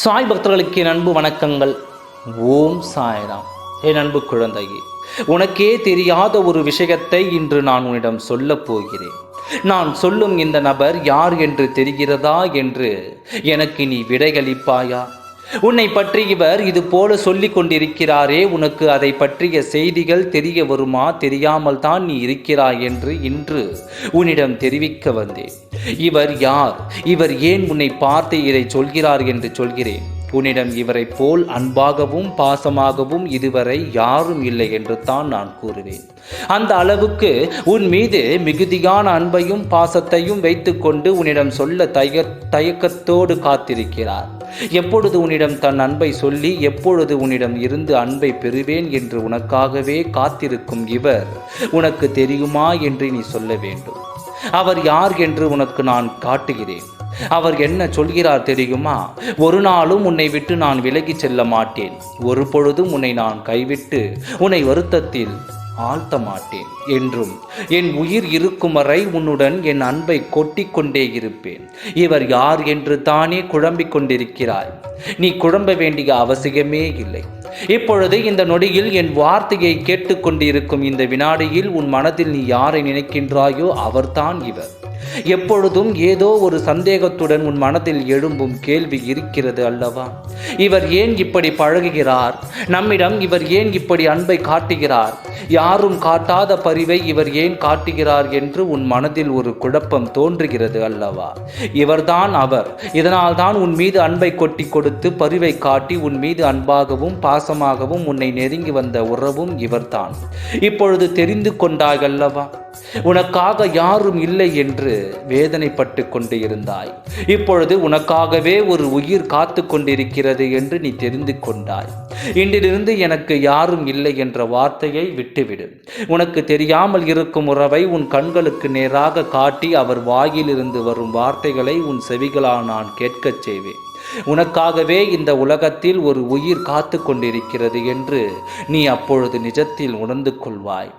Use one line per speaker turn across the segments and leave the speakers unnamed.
சாய் பக்தர்களுக்கு அன்பு வணக்கங்கள். ஓம் சாய்ராம். என் அன்பு குழந்தையே உனக்கே தெரியாத ஒரு விஷயத்தை இன்று நான் உன்னிடம் சொல்லப் போகிறேன். நான் சொல்லும் இந்த நபர் யார் என்று தெரிகிறதா என்று எனக்கு நீ விடையளிப்பாயா? உன்னை பற்றி இவர் இது போல சொல்லி கொண்டிருக்கிறாரே உனக்கு அதை பற்றிய செய்திகள் தெரிய வருமா? தெரியாமல் தான் நீ இருக்கிறாய் என்று இன்று உன்னிடம் தெரிவிக்க வந்தேன். இவர் யார்? இவர் ஏன் உன்னை பார்த்து இதை சொல்கிறார் என்று சொல்கிறேன். உன்னிடம் இவரைப் போல் அன்பாகவும் பாசமாகவும் இதுவரை யாரும் இல்லை என்று தான் நான் கூறுவேன். அந்த அளவுக்கு உன் மீது மிகுதியான அன்பையும் பாசத்தையும் வைத்துக்கொண்டு உன்னிடம் சொல்ல தய தயக்கத்தோடு காத்திருக்கிறார். எப்பொழுது உன்னிடம் தன் அன்பை சொல்லி எப்பொழுது உன்னிடம் இருந்து அன்பை பெறுவேன் என்று உனக்காகவே காத்திருக்கும் இவர் உனக்கு தெரியுமா என்று நீ சொல்ல வேண்டும். அவர் யார் என்று உனக்கு நான் காட்டுகிறேன். அவர் என்ன சொல்கிறார் தெரியுமா? ஒரு நாளும் உன்னை விட்டு நான் விலகிச் செல்ல மாட்டேன். ஒரு பொழுதும் உன்னை நான் கைவிட்டு உன்னை வருத்தத்தில் ஆழ்த்த மாட்டேன் என்றும் என் உயிர் இருக்கும் வரை உன்னுடன் என் அன்பை கொட்டிக்கொண்டே இருப்பேன். இவர் யார் என்று தானே குழம்பிக் கொண்டிருக்கிறாய் நீ குழம்ப வேண்டிய அவசியமே இல்லை. இப்பொழுது இந்த நொடியில் என் வார்த்தையை கேட்டுக்கொண்டிருக்கும் இந்த வினாடியில் உன் மனதில் நீ யாரை நினைக்கின்றாயோ அவர்தான் இவர். எப்பொழுதும் ஏதோ ஒரு சந்தேகத்துடன் உன் மனதில் எழும்பும் கேள்வி இருக்கிறது அல்லவா? இவர் ஏன் இப்படி பழகுகிறார்? நம்மிடம் இவர் ஏன் இப்படி அன்பை காட்டுகிறார்? யாரும் காட்டாத பரிவை இவர் ஏன் காட்டுகிறார் என்று உன் மனதில் ஒரு குழப்பம் தோன்றுகிறது அல்லவா? இவர்தான் அவர். இதனால் தான் உன் மீது அன்பை கொட்டி கொடுத்து பரிவை காட்டி உன் மீது அன்பாகவும் பாசமாகவும் உன்னை நெருங்கி வந்த உறவும் இவர்தான். இப்பொழுது தெரிந்து கொண்டாய் அல்லவா? உனக்காக யாரும் இல்லை என்று வேதனைப்பட்டு கொண்டு இருந்தாய். இப்பொழுது உனக்காகவே ஒரு உயிர் காத்து கொண்டிருக்கிறது என்று நீ தெரிந்து கொண்டாய். இன்றிலிருந்து எனக்கு யாரும் இல்லை என்ற வார்த்தையை விட்டுவிடு. உனக்கு தெரியாமல் இருக்கும் உறவை உன் கண்களுக்கு நேராக காட்டி அவர் வாயிலிருந்து வரும் வார்த்தைகளை உன் செவிகளால் நான் கேட்கச் செய்வேன். உனக்காகவே இந்த உலகத்தில் ஒரு உயிர் காத்து கொண்டிருக்கிறது என்று நீ அப்பொழுது நிஜத்தில் உணர்ந்து கொள்வாய்.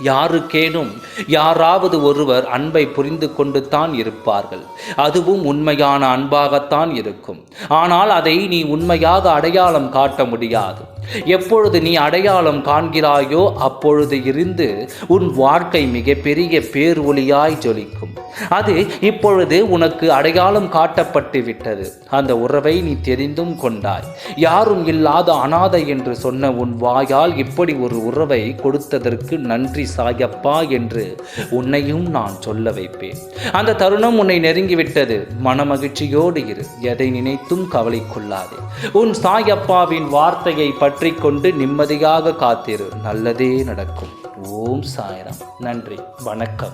யாருக்கேனும் யாராவது ஒருவர் அன்பை புரிந்து கொண்டு தான் இருப்பார்கள். அதுவும் உண்மையான அன்பாகத்தான் இருக்கும். ஆனால் அதை நீ உண்மையாக அடையாளம் காட்ட முடியாது. எப்பொழுது நீ அடையாளம் காண்கிறாயோ அப்பொழுது இருந்து உன் வாழ்க்கை மிகப்பெரிய பேர் ஒளியாய் ஜொலிக்கும். அது இப்பொழுது உனக்கு அடையாளம் காட்டப்பட்டு விட்டது அந்த உறவை நீ தெரிந்தும் கொண்டாய். யாரும் இல்லாத அனாதை என்று சொன்ன உன் வாயால் இப்படி ஒரு உறவை கொடுத்ததற்கு நன்றி சாயப்பா என்று உன்னையும் நான் சொல்ல வைப்பேன். அந்த தருணம் உன்னை நெருங்கிவிட்டது. மனமகிழ்ச்சியோடு இரு. எதை நினைத்தும் கவலை கொள்ளாதே உன் சாயப்பாவின் வார்த்தையை பற்றி கொண்டு நிம்மதியாக காத்திரு. நல்லதே நடக்கும். ஓம் சாயரம். நன்றி. வணக்கம்.